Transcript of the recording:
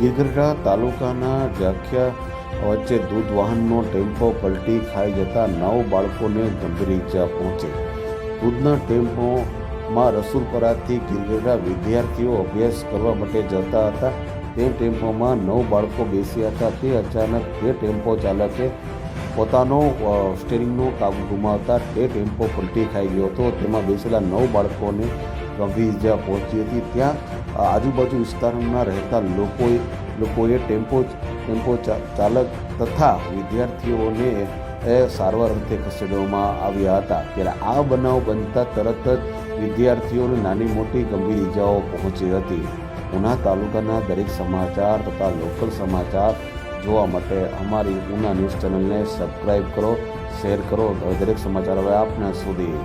ગીરગઢડા તાલુકાના જાખ્યા વચ્ચે દૂધ વાહનનો ટેમ્પો પલટી ખાઈ જતા નવ બાળકોને ગંભીર ઈજા પહોંચી. દૂધના ટેમ્પોમાં રસુલપરાથી ગીરગઢડા વિદ્યાર્થીઓ અભ્યાસ કરવા માટે જતા હતા. તે ટેમ્પોમાં નવ બાળકો બેસ્યા હતા. તે અચાનક તે ટેમ્પો ચાલકે પોતાનો સ્ટેરિંગનો કાબુ ગુમાવતા તે ટેમ્પો પલટી ખાઈ ગયો હતો. તેમાં બેસેલા નવ બાળકોને ગંભીર ઈજા પહોંચી હતી. ત્યાં આજુબાજુ વિસ્તારમાં રહેતા લોકોએ લોકોએ ટેમ્પો ટેમ્પો ચાલક તથા વિદ્યાર્થીઓને એ સારવાર અર્થે ખસેડવામાં આવ્યા હતા. ત્યારે આ બનાવ બનતા તરત જ વિદ્યાર્થીઓને નાની મોટી ગંભીર ઇજાઓ પહોંચી હતી. ઉના તાલુકાના દરેક સમાચાર તથા લોકલ સમાચાર જોવા માટે અમારી ઉના ન્યૂઝ ચેનલને સબસ્ક્રાઈબ કરો, શેર કરો. દરેક સમાચાર હવે આપના સુધી.